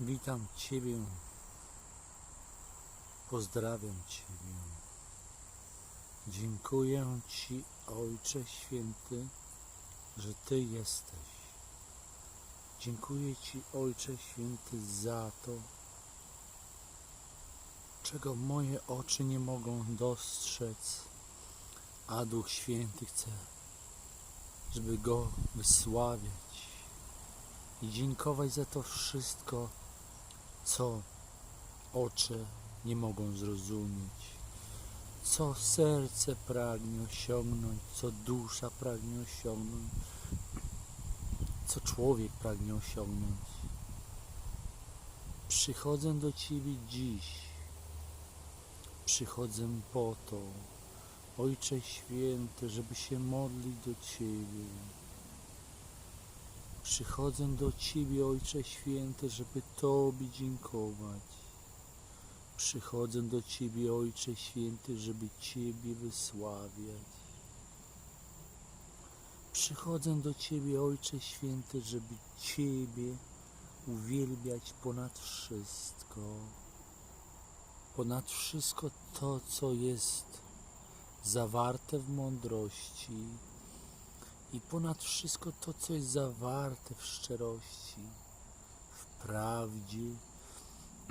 Witam Ciebie. Pozdrawiam Ciebie. Dziękuję Ci, Ojcze Święty, że Ty jesteś. Dziękuję Ci, Ojcze Święty, za to, czego moje oczy nie mogą dostrzec, a Duch Święty chce, żeby Go wysławiać i dziękować za to wszystko, co oczy nie mogą zrozumieć, co serce pragnie osiągnąć, co dusza pragnie osiągnąć, co człowiek pragnie osiągnąć. Przychodzę do Ciebie dziś. Przychodzę po to, Ojcze Święty, żeby się modlić do Ciebie. Przychodzę do Ciebie, Ojcze Święty, żeby Tobie dziękować. Przychodzę do Ciebie, Ojcze Święty, żeby Ciebie wysławiać. Przychodzę do Ciebie, Ojcze Święty, żeby Ciebie uwielbiać ponad wszystko. Ponad wszystko to, co jest zawarte w mądrości i ponad wszystko to, co jest zawarte w szczerości, w prawdzie,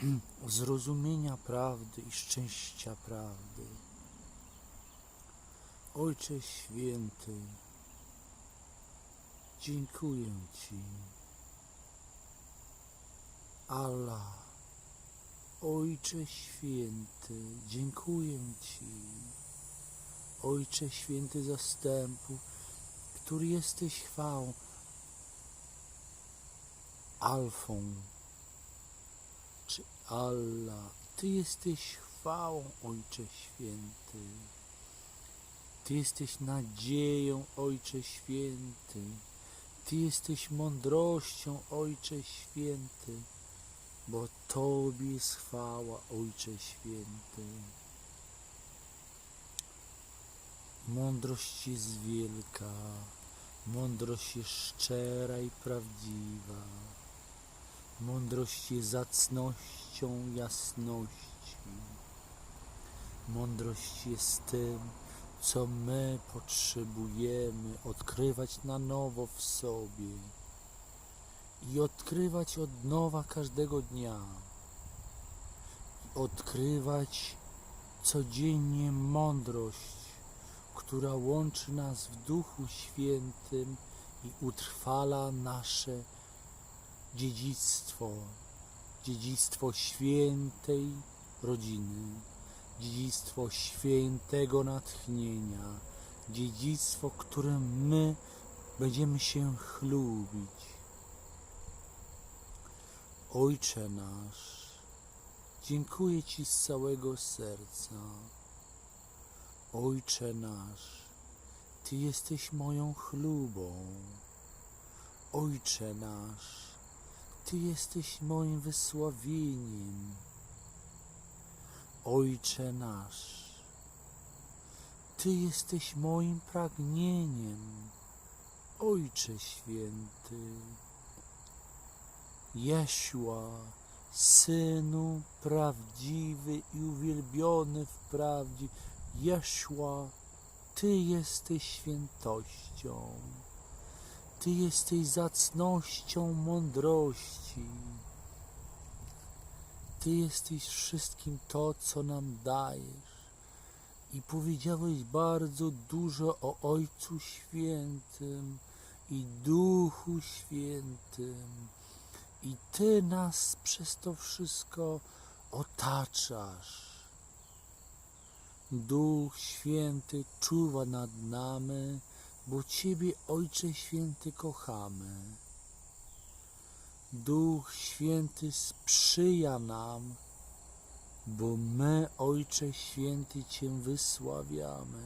zrozumienia prawdy i szczęścia prawdy. Ojcze Święty, dziękuję Ci. Allah, Ojcze Święty, dziękuję Ci. Ojcze Święty zastępu, który jesteś chwałą, Alfą, czy Allah. Ty jesteś chwałą, Ojcze Święty. Ty jesteś nadzieją, Ojcze Święty. Ty jesteś mądrością, Ojcze Święty, bo Tobie jest chwała, Ojcze Święty. Mądrość jest wielka, mądrość jest szczera i prawdziwa. Mądrość jest zacnością jasności. Mądrość jest tym, co my potrzebujemy odkrywać na nowo w sobie i odkrywać od nowa każdego dnia. Odkrywać codziennie mądrość, która łączy nas w Duchu Świętym i utrwala nasze dziedzictwo, dziedzictwo świętej rodziny, dziedzictwo świętego natchnienia, dziedzictwo, którym my będziemy się chlubić. Ojcze nasz, dziękuję Ci z całego serca. Ojcze nasz, Ty jesteś moją chlubą. Ojcze nasz, Ty jesteś moim wysławieniem. Ojcze nasz, Ty jesteś moim pragnieniem. Ojcze święty, Jeszła, Synu prawdziwy i uwielbiony w prawdzie, Jeszła, Ty jesteś świętością. Ty jesteś zacnością mądrości. Ty jesteś wszystkim to, co nam dajesz. I powiedziałeś bardzo dużo o Ojcu Świętym i Duchu Świętym. I Ty nas przez to wszystko otaczasz. Duch Święty czuwa nad nami, bo Ciebie, Ojcze Święty, kochamy. Duch Święty sprzyja nam, bo my, Ojcze Święty, Cię wysławiamy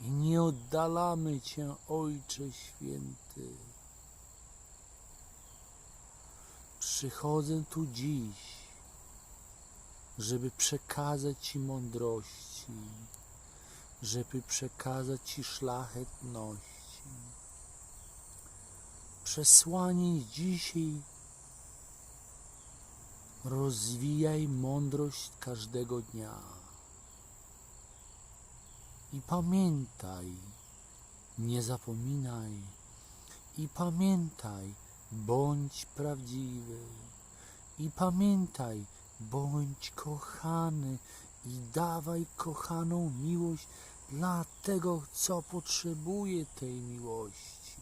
i nie oddalamy Cię, Ojcze Święty. Przychodzę tu dziś, żeby przekazać Ci mądrości, żeby przekazać Ci szlachetności. Przesłanie dzisiaj Rozwijaj mądrość każdego dnia. I pamiętaj, nie zapominaj. I pamiętaj, bądź prawdziwy. I pamiętaj, bądź kochany i dawaj kochaną miłość dla tego, co potrzebuje tej miłości.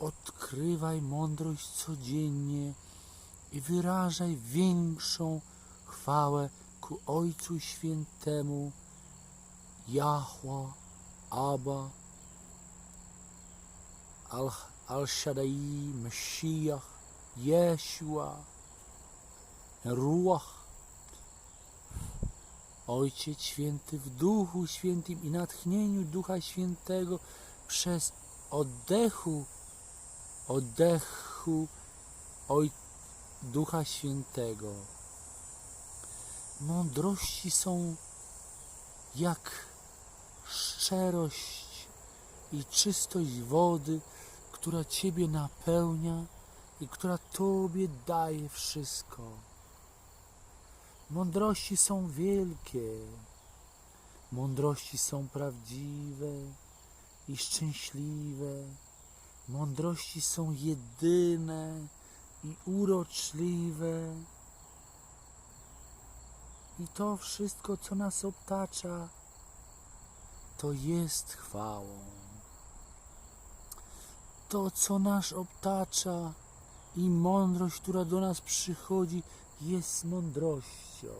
Odkrywaj mądrość codziennie i wyrażaj większą chwałę ku Ojcu Świętemu, Jahwa, Abba, Al- Al-Shaddai, Mashiach, Jeshua, Ruach, Ojciec Święty w Duchu Świętym i natchnieniu Ducha Świętego przez oddechu, oddechu Oj, Ducha Świętego. Mądrości są jak szczerość i czystość wody, która Ciebie napełnia i która Tobie daje wszystko. Mądrości są wielkie, mądrości są prawdziwe i szczęśliwe, mądrości są jedyne i uroczliwe. I to wszystko, co nas otacza, to jest chwałą. To, co nas otacza i mądrość, która do nas przychodzi, jest mądrością.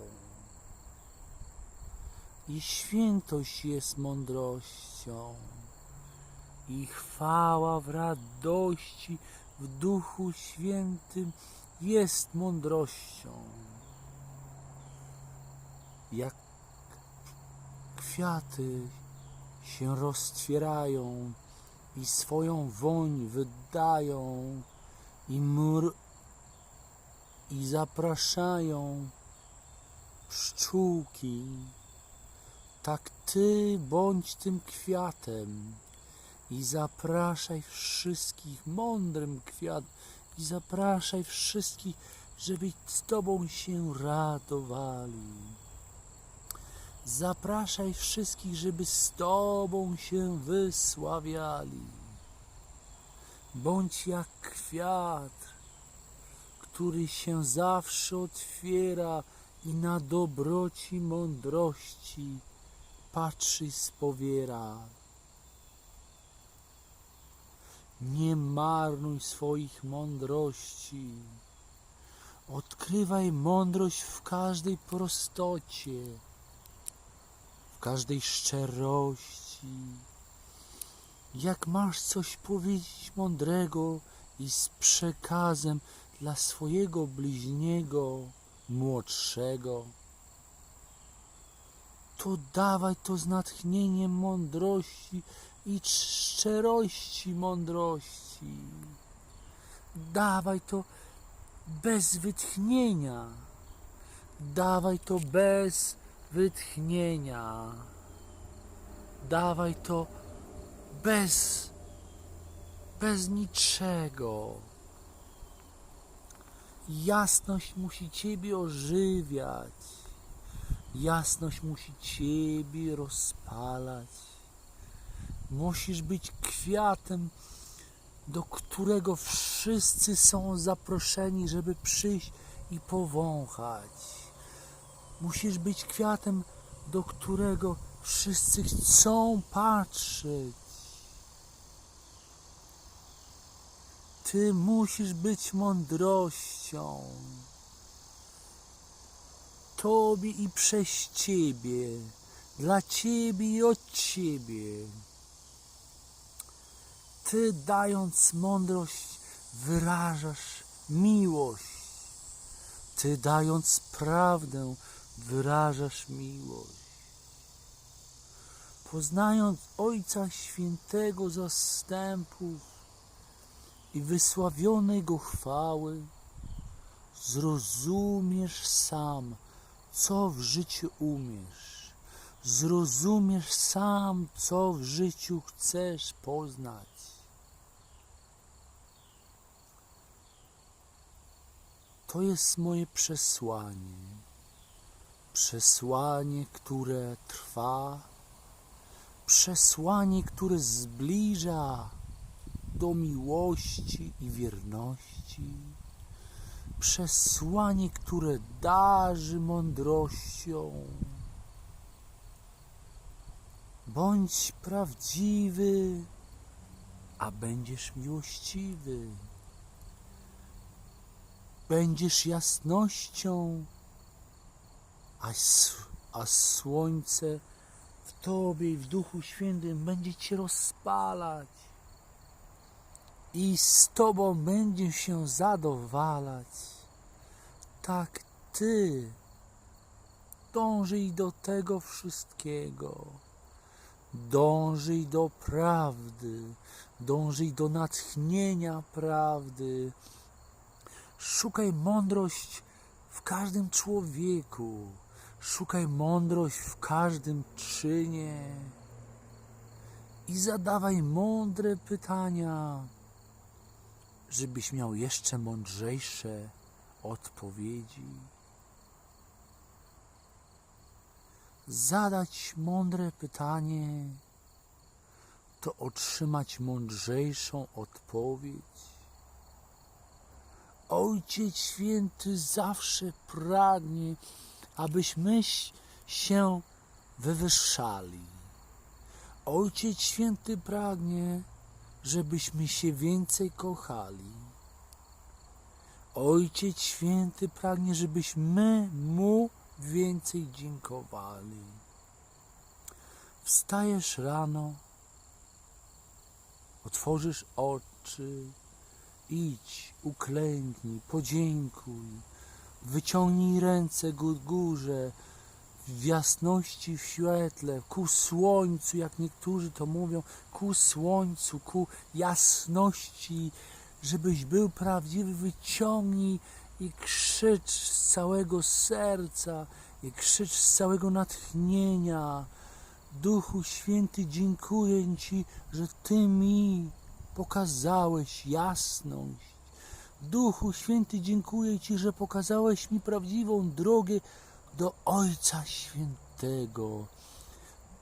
I świętość jest mądrością. I chwała w radości w Duchu Świętym jest mądrością. Jak kwiaty się roztwierają i swoją woń wydają i mur i zapraszają pszczółki, tak ty bądź tym kwiatem i zapraszaj wszystkich mądrym kwiat i zapraszaj wszystkich, żeby z tobą się radowali. Zapraszaj wszystkich, żeby z Tobą się wysławiali. Bądź jak kwiat, który się zawsze otwiera i na dobroci mądrości patrzy spowiera. Nie marnuj swoich mądrości. Odkrywaj mądrość w każdej prostocie każdej szczerości. Jak masz coś powiedzieć mądrego i z przekazem dla swojego bliźniego, młodszego, to dawaj to z natchnieniem mądrości i szczerości mądrości. Dawaj to bez wytchnienia. Dawaj to bez wytchnienia. Dawaj to bez, bez niczego. Jasność musi Ciebie ożywiać. Jasność musi Ciebie rozpalać. Musisz być kwiatem, do którego wszyscy są zaproszeni, żeby przyjść i powąchać. Musisz być kwiatem, do którego wszyscy chcą patrzeć. Ty musisz być mądrością. Tobie i przez Ciebie, dla Ciebie i od Ciebie. Ty dając mądrość wyrażasz miłość. Ty dając prawdę wyrażasz miłość. Poznając Ojca Świętego zastępów i wysławionej Go chwały, zrozumiesz sam, co w życiu umiesz. Zrozumiesz sam, co w życiu chcesz poznać. To jest moje przesłanie. Przesłanie, które trwa, przesłanie, które zbliża do miłości i wierności, przesłanie, które darzy mądrością. Bądź prawdziwy, a będziesz miłościwy. Będziesz jasnością, a, a słońce w Tobie i w Duchu Świętym będzie Cię rozpalać. I z Tobą będzie się zadowalać. Tak Ty dążyj do tego wszystkiego. Dążyj do prawdy, dążyj do natchnienia prawdy. Szukaj mądrość w każdym człowieku. Szukaj mądrość w każdym czynie. I zadawaj mądre pytania, żebyś miał jeszcze mądrzejsze odpowiedzi. Zadać mądre pytanie to otrzymać mądrzejszą odpowiedź. Ojciec Święty zawsze pragnie, abyśmy się wywyższali. Ojciec Święty pragnie, żebyśmy się więcej kochali. Ojciec Święty pragnie, żebyśmy Mu więcej dziękowali. Wstajesz rano, otworzysz oczy, idź, uklęknij, podziękuj, wyciągnij ręce ku górze, w jasności, w świetle, ku słońcu, jak niektórzy to mówią, ku słońcu, ku jasności, żebyś był prawdziwy, wyciągnij i krzycz z całego serca, i krzycz z całego natchnienia. Duchu Święty, dziękuję Ci, że Ty mi pokazałeś jasność. Duchu Święty, dziękuję Ci, że pokazałeś mi prawdziwą drogę do Ojca Świętego.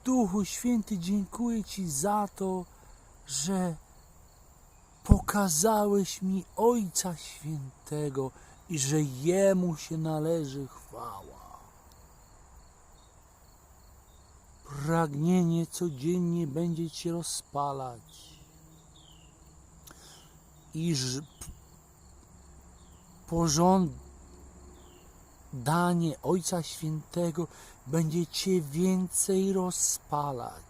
Duchu Święty, dziękuję Ci za to, że pokazałeś mi Ojca Świętego i że Jemu się należy chwała. Pragnienie codziennie będzie Cię rozpalać. I pożądanie Ojca Świętego będzie Cię więcej rozpalać.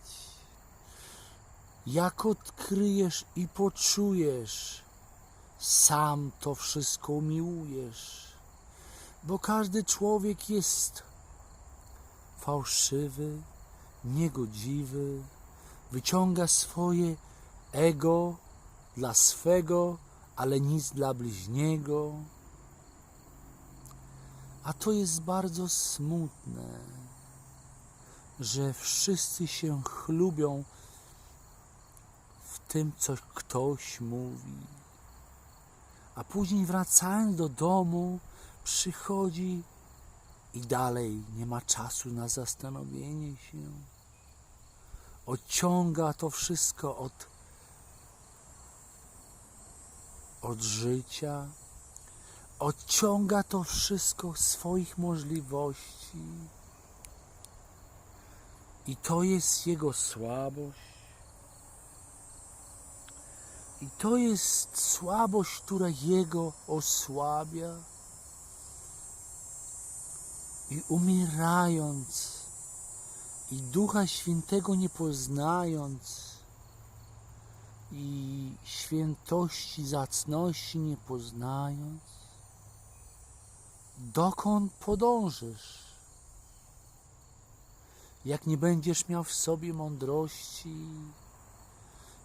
Jak odkryjesz i poczujesz, sam to wszystko umiłujesz. Bo każdy człowiek jest fałszywy, niegodziwy, wyciąga swoje ego dla swego, ale nic dla bliźniego. A to jest bardzo smutne, że wszyscy się chlubią w tym, co ktoś mówi. A później wracając do domu, przychodzi i dalej nie ma czasu na zastanowienie się. Odciąga to wszystko od, od życia, odciąga to wszystko swoich możliwości. I to jest jego słabość. I to jest słabość, która jego osłabia. I umierając, i Ducha Świętego nie poznając, i świętości, zacności nie poznając, dokąd podążysz? Jak nie będziesz miał w sobie mądrości,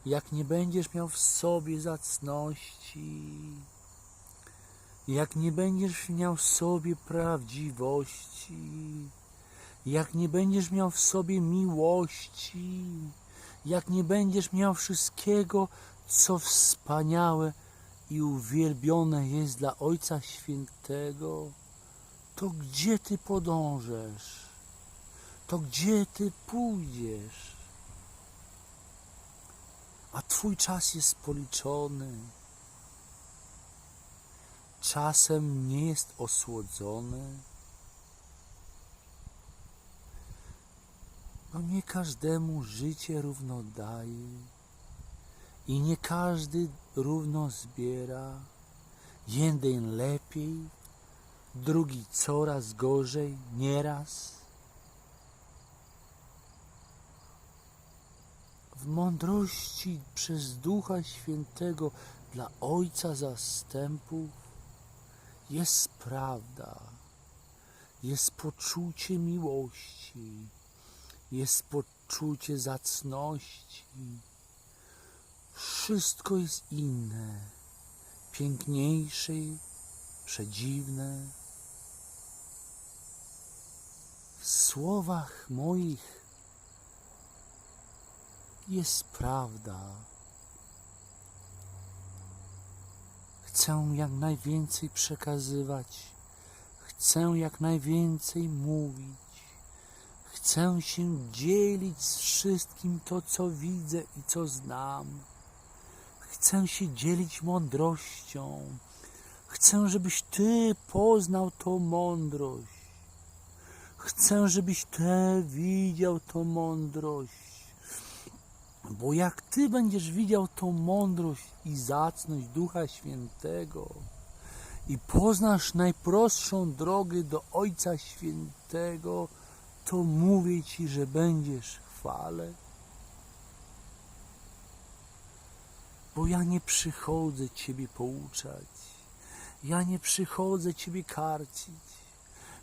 jak nie będziesz miał w sobie zacności, jak nie będziesz miał w sobie prawdziwości, jak nie będziesz miał w sobie miłości, jak nie będziesz miał wszystkiego, co wspaniałe i uwielbione jest dla Ojca Świętego, to gdzie Ty podążesz? To gdzie Ty pójdziesz? A Twój czas jest policzony. Czasem nie jest osłodzony. No nie każdemu życie równo daje i nie każdy równo zbiera. Jeden lepiej, drugi coraz gorzej, nieraz. W mądrości przez Ducha Świętego dla Ojca zastępów jest prawda, jest poczucie miłości, jest poczucie zacności. Wszystko jest inne, piękniejsze, przedziwne. Słowach moich jest prawda. Chcę jak najwięcej przekazywać, chcę jak najwięcej mówić. Chcę się dzielić z wszystkim to, co widzę i co znam. Chcę się dzielić mądrością. Chcę, żebyś Ty poznał tą mądrość. Chcę, żebyś Ty widział tą mądrość. Bo jak Ty będziesz widział tą mądrość i zacność Ducha Świętego i poznasz najprostszą drogę do Ojca Świętego, to mówię Ci, że będziesz chwale. Bo ja nie przychodzę Ciebie pouczać. Ja nie przychodzę Ciebie karcić.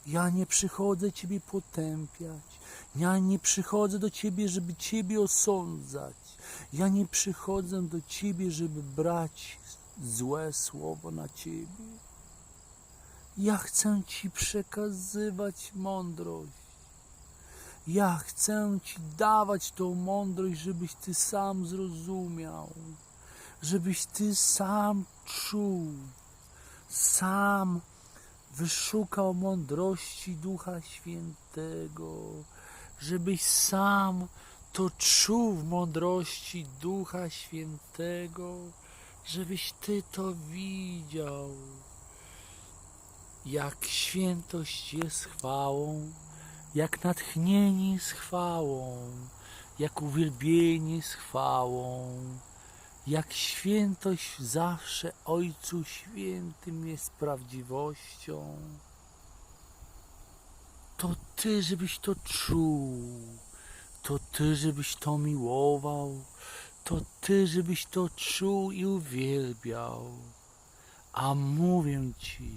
Ja nie przychodzę Ciebie potępiać. Ja nie przychodzę do Ciebie, żeby Ciebie osądzać. Ja nie przychodzę do Ciebie, żeby brać złe słowo na Ciebie. Ja chcę Ci przekazywać mądrość. Ja chcę Ci dawać tą mądrość, żebyś Ty sam zrozumiał, żebyś Ty sam czuł, sam wyszukał mądrości Ducha Świętego, żebyś sam to czuł w mądrości Ducha Świętego, żebyś Ty to widział, jak świętość jest chwałą, jak natchnienie jest chwałą, jak uwielbienie jest chwałą, jak świętość zawsze Ojcu Świętym jest prawdziwością. To Ty, żebyś to czuł, to Ty, żebyś to miłował, to Ty, żebyś to czuł i uwielbiał. A mówię Ci,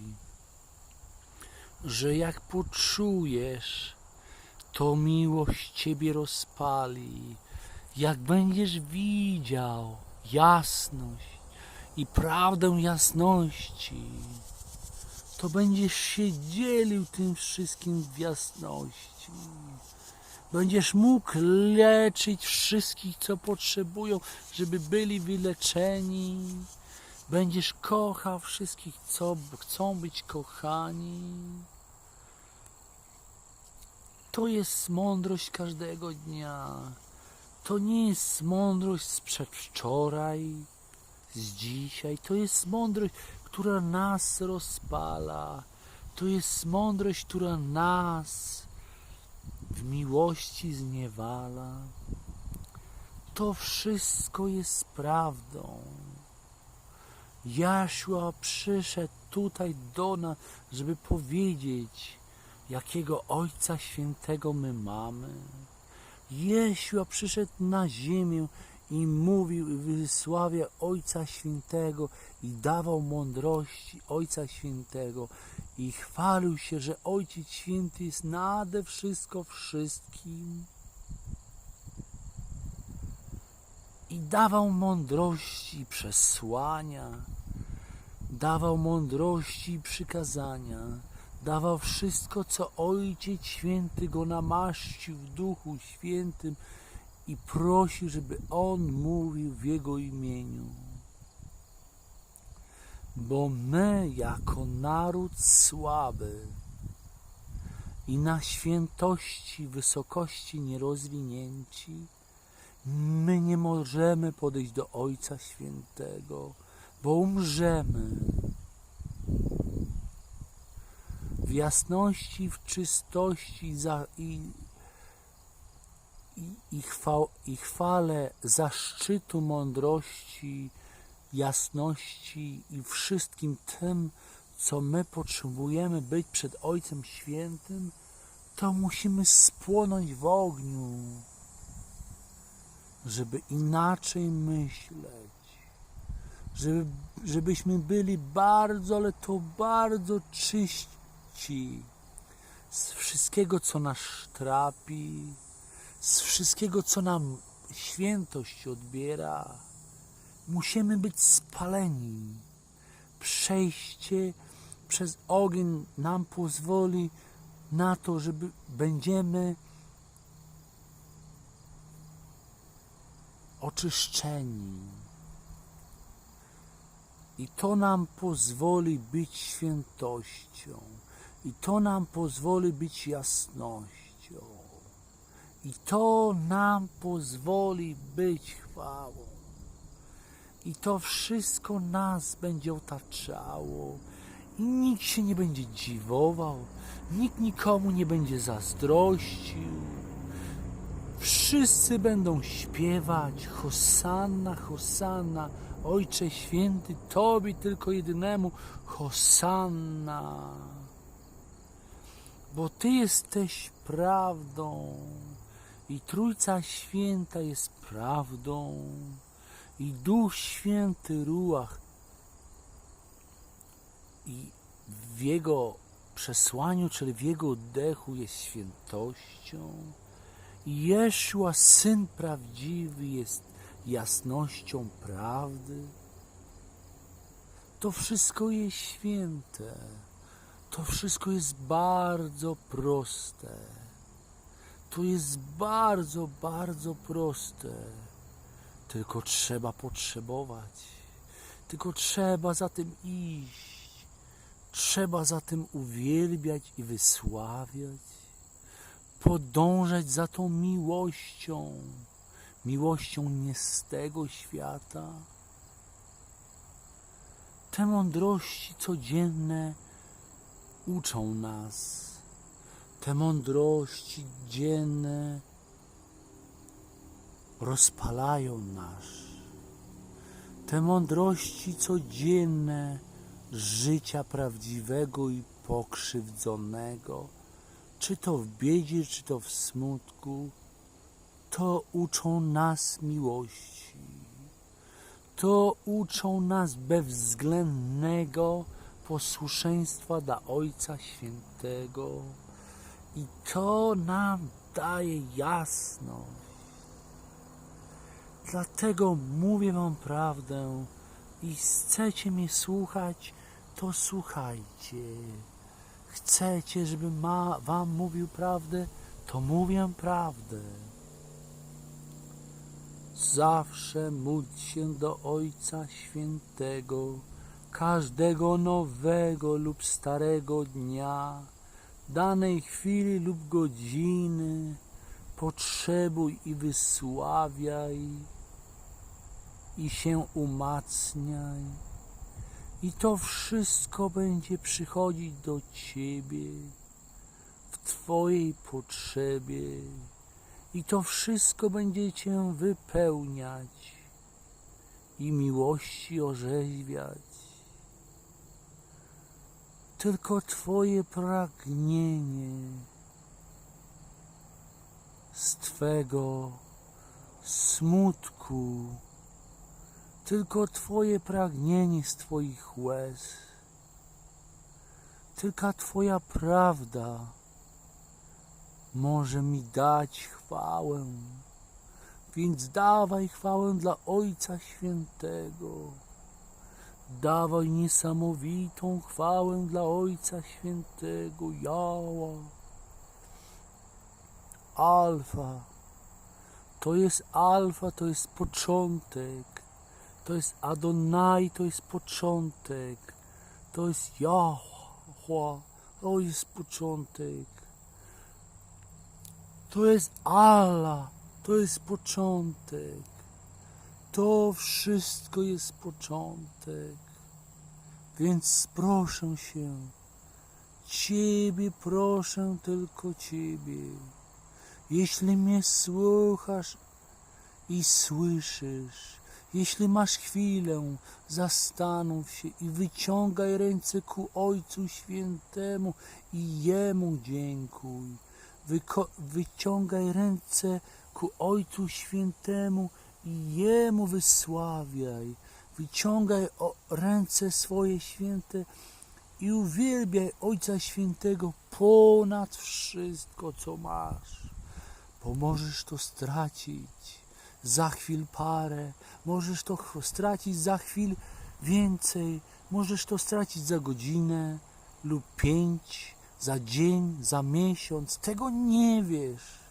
że jak poczujesz, to miłość Ciebie rozpali. Jak będziesz widział jasność i prawdę jasności, to będziesz się dzielił tym wszystkim w jasności. Będziesz mógł leczyć wszystkich, co potrzebują, żeby byli wyleczeni. Będziesz kochał wszystkich, co chcą być kochani. To jest mądrość każdego dnia. To nie jest mądrość z przedwczoraj, z dzisiaj. To jest mądrość, która nas rozpala. To jest mądrość, która nas w miłości zniewala. To wszystko jest prawdą. Jaszua przyszedł tutaj do nas, żeby powiedzieć, jakiego Ojca Świętego my mamy. Jeszua przyszedł na ziemię i mówił i wysławia Ojca Świętego i dawał mądrości Ojca Świętego i chwalił się, że Ojciec Święty jest nade wszystko wszystkim. I dawał mądrości przesłania, dawał mądrości przykazania, dawał wszystko, co Ojciec Święty go namaścił w Duchu Świętym i prosił, żeby On mówił w Jego imieniu. bo my jako naród słaby i na świętości wysokości nierozwinięci, my nie możemy podejść do Ojca Świętego, bo umrzemy. Jasności, w czystości za, i, i, i, chwał, i chwale zaszczytu mądrości, jasności i wszystkim tym, co my potrzebujemy być przed Ojcem Świętym, to musimy spłonąć w ogniu, żeby inaczej myśleć, żeby, żebyśmy byli bardzo, ale to bardzo czyści z wszystkiego, co nas trapi, z wszystkiego, co nam świętość odbiera. Musimy być spaleni. Przejście przez ogień nam pozwoli na to, żeby będziemy oczyszczeni. I to nam pozwoli być świętością. I to nam pozwoli być jasnością. I to nam pozwoli być chwałą. I to wszystko nas będzie otaczało. I nikt się nie będzie dziwował, nikt nikomu nie będzie zazdrościł. Wszyscy będą śpiewać Hosanna, Hosanna, Ojcze Święty, Tobie tylko jedynemu Hosanna. Bo Ty jesteś prawdą i Trójca Święta jest prawdą i Duch Święty Ruach i w Jego przesłaniu, czyli w Jego oddechu jest świętością. I Jeszua, Syn prawdziwy, jest jasnością prawdy. To wszystko jest święte. To wszystko jest bardzo proste. To jest bardzo, bardzo proste. Tylko trzeba potrzebować. Tylko trzeba za tym iść. Trzeba za tym uwielbiać i wysławiać. Podążać za tą miłością. Miłością nie z tego świata. Te mądrości codzienne uczą nas. Te mądrości dzienne rozpalają nas. Te mądrości codzienne życia prawdziwego i pokrzywdzonego, czy to w biedzie, czy to w smutku, to uczą nas miłości. To uczą nas bezwzględnego posłuszeństwa dla Ojca Świętego. I to nam daje jasność. Dlatego mówię Wam prawdę i chcecie mnie słuchać, to słuchajcie. Chcecie, żebym ma, Wam mówił prawdę, to mówię prawdę. Zawsze módl się do Ojca Świętego, każdego nowego lub starego dnia, danej chwili lub godziny, potrzebuj i wysławiaj i się umacniaj. I to wszystko będzie przychodzić do Ciebie w Twojej potrzebie. I to wszystko będzie Cię wypełniać i miłości orzeźwiać. Tylko Twoje pragnienie z Twego smutku, tylko Twoje pragnienie z Twoich łez, tylko Twoja prawda może mi dać chwałę. Więc dawaj chwałę dla Ojca Świętego. Dawaj niesamowitą chwałę dla Ojca Świętego Jała. Alfa. To jest alfa, to jest początek To jest Adonai, to jest początek. To jest Jahwa, to jest początek. To jest Allah, to jest początek. To wszystko jest początek. Więc proszę się, Ciebie proszę tylko Ciebie. Jeśli mnie słuchasz i słyszysz, jeśli masz chwilę, zastanów się i wyciągaj ręce ku Ojcu Świętemu i Jemu dziękuj. Wyko- wyciągaj ręce ku Ojcu Świętemu i Jemu wysławiaj. Wyciągaj ręce swoje święte i uwielbiaj Ojca Świętego ponad wszystko, co masz. Bo możesz to stracić za chwil parę, możesz to stracić za chwil więcej, możesz to stracić za godzinę lub pięć, za dzień, za miesiąc. Tego nie wiesz.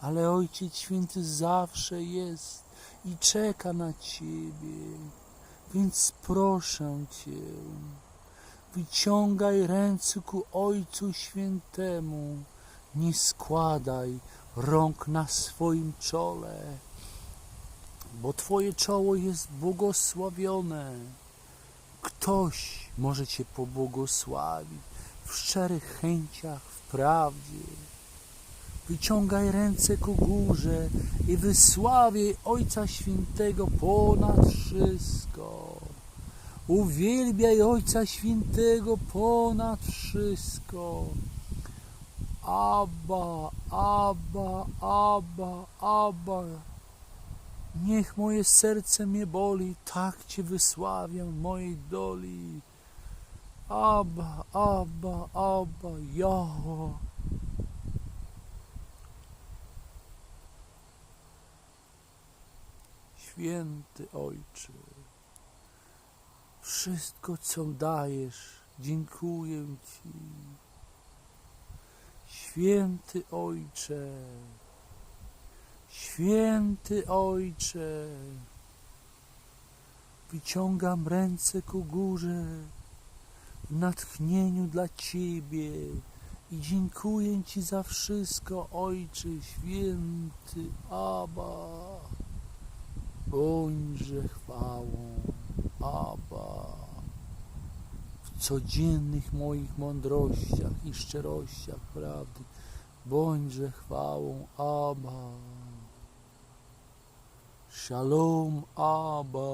Ale Ojciec Święty zawsze jest i czeka na Ciebie. Więc proszę Cię, wyciągaj ręce ku Ojcu Świętemu, nie składaj rąk na swoim czole, bo Twoje czoło jest błogosławione. Ktoś może Cię pobłogosławić w szczerych chęciach, w prawdzie. Wyciągaj ręce ku górze i wysławiaj Ojca Świętego ponad wszystko. Uwielbiaj Ojca Świętego ponad wszystko. Abba, Abba, Abba, Abba. Niech moje serce mnie boli, tak Cię wysławiam mojej doli. Abba, Abba, Abba, Jahwe. Święty Ojcze, wszystko co dajesz, dziękuję Ci. Święty Ojcze, Święty Ojcze, wyciągam ręce ku górze w natchnieniu dla Ciebie i dziękuję Ci za wszystko, Ojcze Święty, Abba. Bądźże chwałą, Abba, w codziennych moich mądrościach i szczerościach prawdy. Bądźże chwałą, Abba. Shalom, Abba,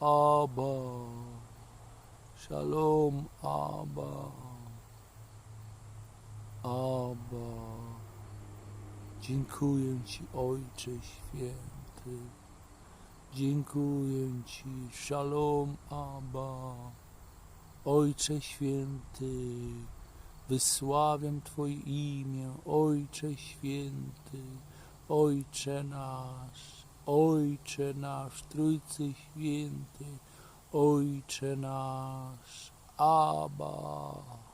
Abba, Shalom, Abba, Abba. Dziękuję Ci, Ojcze Święty. Dziękuję Ci, Shalom, Abba. Ojcze Święty, wysławiam Twoje imię, Ojcze Święty, Ojcze nasz, Ojcze nasz, Trójcy Święty, Ojcze nasz, Abba.